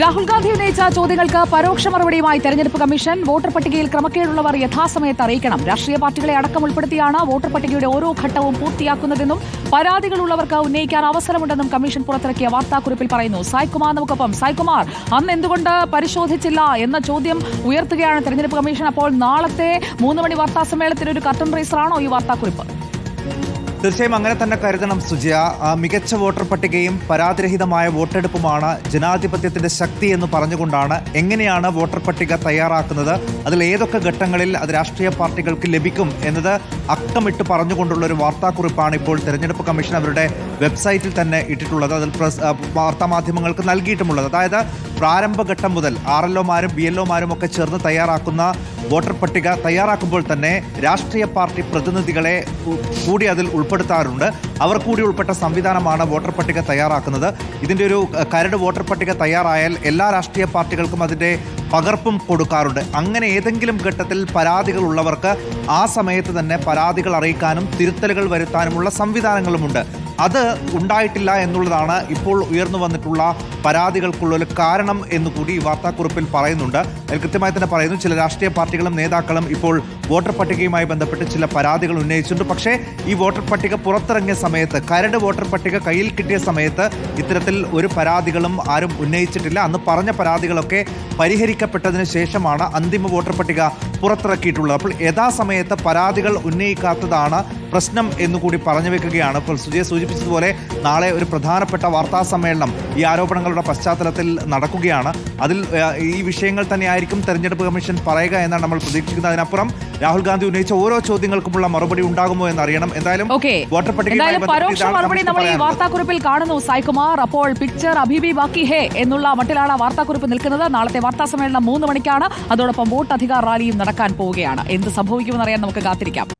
രാഹുൽ ഗാന്ധി ഉന്നയിച്ച ചോദ്യങ്ങൾക്ക് പരോക്ഷ മറുപടിയുമായി തെരഞ്ഞെടുപ്പ് കമ്മീഷൻ വോട്ടർ പട്ടികയിൽ ക്രമക്കേടുള്ളവർ യഥാസമയത്ത് അറിയിക്കണം. രാഷ്ട്രീയ പാർട്ടികളെ അടക്കം ഉൾപ്പെടുത്തിയാണ് വോട്ടർ പട്ടികയുടെ ഓരോ ഘട്ടവും പൂർത്തിയാക്കുന്നതെന്നും പരാതികളുള്ളവർക്ക് ഉന്നയിക്കാൻ അവസരമുണ്ടെന്നും കമ്മീഷൻ പുറത്തിറക്കിയ വാർത്താക്കുറിപ്പിൽ പറയുന്നു. സായ്കുമാർ നമുക്കൊപ്പം. സായ്കുമാർ അന്ന് എന്തുകൊണ്ട് പരിശോധിച്ചില്ല എന്ന ചോദ്യം ഉയർത്തുകയാണ് തെരഞ്ഞെടുപ്പ് കമ്മീഷൻ. അപ്പോൾ നാളത്തെ മൂന്ന് മണി വാർത്താ സമ്മേളനത്തിൽ ഒരു കർട്ടൺ റേസറാണോ ഈ വാർത്താക്കുറിപ്പ്? തീർച്ചയായും അങ്ങനെ തന്നെ കരുതണം സുജയ. മികച്ച വോട്ടർ പട്ടികയും പരാതിരഹിതമായ വോട്ടെടുപ്പുമാണ് ജനാധിപത്യത്തിന്റെ ശക്തി എന്ന് പറഞ്ഞുകൊണ്ടാണ് എങ്ങനെയാണ് വോട്ടർ പട്ടിക തയ്യാറാക്കുന്നത് അതിൽ ഏതൊക്കെ ഘട്ടങ്ങളിൽ അത് രാഷ്ട്രീയ പാർട്ടികൾക്ക് ലഭിക്കും എന്നത് അക്കമിട്ട് പറഞ്ഞുകൊണ്ടുള്ള ഒരു വാർത്താക്കുറിപ്പാണ് ഇപ്പോൾ തെരഞ്ഞെടുപ്പ് കമ്മീഷൻ അവരുടെ വെബ്സൈറ്റിൽ തന്നെ ഇട്ടിട്ടുള്ളത്. അതിൽ പ്രസ് വാർത്താമാധ്യമങ്ങൾക്ക് നൽകിയിട്ടുമുള്ളത്. അതായത് പ്രാരംഭഘട്ടം മുതൽ ആർ എൽ ഒമാരും ബി എൽ ഒമാരും ഒക്കെ ചേർന്ന് തയ്യാറാക്കുന്ന വോട്ടർ പട്ടിക തയ്യാറാക്കുമ്പോൾ തന്നെ രാഷ്ട്രീയ പാർട്ടി പ്രതിനിധികളെ കൂടി അതിൽ ഉൾപ്പെടുത്താറുണ്ട്. അവർ കൂടി ഉൾപ്പെട്ട സംവിധാനമാണ് വോട്ടർ പട്ടിക തയ്യാറാക്കുന്നത്. ഇതിന്റെ ഒരു കരട് വോട്ടർ പട്ടിക തയ്യാറായാൽ എല്ലാ രാഷ്ട്രീയ പാർട്ടികൾക്കും അതിന്റെ പകർപ്പും കൊടുക്കാറുണ്ട്. അങ്ങനെ ഏതെങ്കിലും ഘട്ടത്തിൽ പരാതികൾ ഉള്ളവർക്ക് ആ സമയത്ത് തന്നെ പരാതികൾ അറിയിക്കാനും തിരുത്തലുകൾ വരുത്താനുമുള്ള സംവിധാനങ്ങളുമുണ്ട്. അത് ഉണ്ടായിട്ടില്ല എന്നുള്ളതാണ് ഇപ്പോൾ ഉയർന്നു വന്നിട്ടുള്ള പരാതികൾക്കുള്ള ഒരു കാരണം എന്നുകൂടി ഈ വാർത്താക്കുറിപ്പിൽ പറയുന്നുണ്ട്. അതിൽ കൃത്യമായി തന്നെ പറയുന്നു ചില രാഷ്ട്രീയ പാർട്ടികളും നേതാക്കളും ഇപ്പോൾ വോട്ടർ പട്ടികയുമായി ബന്ധപ്പെട്ട് ചില പരാതികൾ ഉന്നയിച്ചിട്ടുണ്ട്. പക്ഷേ ഈ വോട്ടർ പട്ടിക പുറത്തിറങ്ങിയ സമയത്ത് കരട് വോട്ടർ പട്ടിക കയ്യിൽ കിട്ടിയ സമയത്ത് ഇത്തരത്തിൽ ഒരു പരാതികളും ആരും ഉന്നയിച്ചിട്ടില്ല. അന്ന് പറഞ്ഞ പരാതികളൊക്കെ പരിഹരിക്കപ്പെട്ടതിന് ശേഷമാണ് അന്തിമ വോട്ടർ പട്ടിക പുറത്തിറക്കിയിട്ടുള്ളത്. അപ്പോൾ യഥാസമയത്ത് പരാതികൾ ഉന്നയിക്കാത്തതാണ് പ്രശ്നം എന്നുകൂടി പറഞ്ഞു വെക്കുകയാണ്. ഇപ്പോൾ സുജയ സൂചിപ്പിച്ചതുപോലെ നാളെ ഒരു പ്രധാനപ്പെട്ട വാർത്താ സമ്മേളനം ഈ ആരോപണങ്ങളുടെ പശ്ചാത്തലത്തിൽ നടക്കുകയാണ്. അതിൽ ഈ വിഷയങ്ങൾ തന്നെയായിരിക്കും തെരഞ്ഞെടുപ്പ് കമ്മീഷൻ പറയുക എന്നാണ് നമ്മൾ പ്രതീക്ഷിക്കുന്നത്. അതിനപ്പുറം രാഹുൽ ഗാന്ധി ഉന്നയിച്ച ഓരോ ചോദ്യങ്ങൾക്കുമുള്ള മറുപടി ഉണ്ടാകുമോ എന്ന് അറിയണം എന്തായാലും വോട്ടർ വാർത്താക്കുറിപ്പിൽ കാണുന്നു സായ്കുമാർ. അപ്പോൾ പിക്ചർ അഭിബി ബാക്കി ഹേ എന്നുള്ള മട്ടിലാണ് വാർത്താക്കുറിപ്പ് നിൽക്കുന്നത്. നാളത്തെ വാർത്താ സമ്മേളനം മൂന്ന് മണിക്കാണ്. അതോടൊപ്പം വോട്ട് അധികാർ റാലിയും നടക്കാൻ പോവുകയാണ്. എന്ത് സംഭവിക്കുമെന്നറിയാൻ നമുക്ക് കാത്തിരിക്കാം.